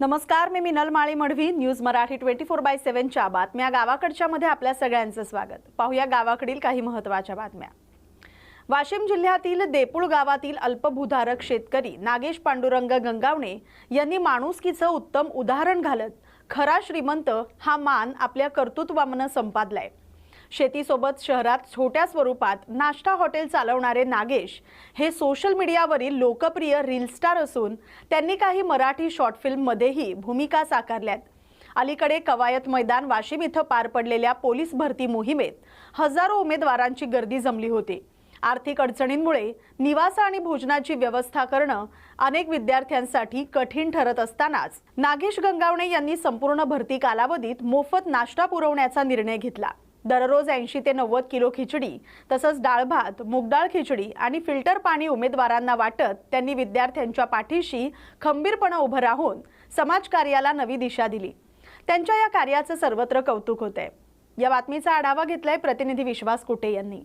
नमस्कार मी Minal Mali Madvi news Marathi twenty four by सेव्हनच्या बातम्या. गावाकडच्या मध्ये आपल्या सगळ्यांचं स्वागत. पाहूया गावाकडील काही महत्त्वाच्या बातम्या. वाशिम जिल्ह्यातील देपूळ गावातील अल्पभूधारक शेतकरी नागेश पांडुरंग गंगावणे यांनी माणुसकीचं उत्तम उदाहरण घालत खरा श्रीमंत हा मान आपल्या कर्तृत्वानं संपादलाय. शेतीसोबत शहरात छोट्या स्वरूपात नाश्ता हॉटेल चालवणारे नागेश हे सोशल मीडियावरील लोकप्रिय रील स्टार असून त्यांनी काही मराठी शॉर्ट फिल्ममध्येही भूमिका साकारल्यात. अलीकडे कवायत मैदान वाशिम इथं पार पडलेल्या पोलीस भरती मोहिमेत हजारो उमेदवारांची गर्दी जमली होती. आर्थिक अडचणींमुळे निवास आणि भोजनाची व्यवस्था करणं अनेक विद्यार्थ्यांसाठी कठीण ठरत असतानाच नागेश गंगावणे यांनी संपूर्ण भरती कालावधीत मोफत नाश्ता पुरवण्याचा निर्णय घेतला. दररोज ऐंशी ते नव्वद किलो खिचडी तसंच डाळ भात मुगडाळ खिचडी आणि फिल्टर पाणी उमेदवारांना वाटत त्यांनी विद्यार्थ्यांच्या पाठीशी खंबीरपणा उभं राहून समाजकार्याला नवी दिशा दिली. त्यांच्या या कार्याचं सर्वत्र कौतुक होत आहे या बातमीचा आढावा घेतलाय प्रतिनिधी विश्वास कुटे यांनी.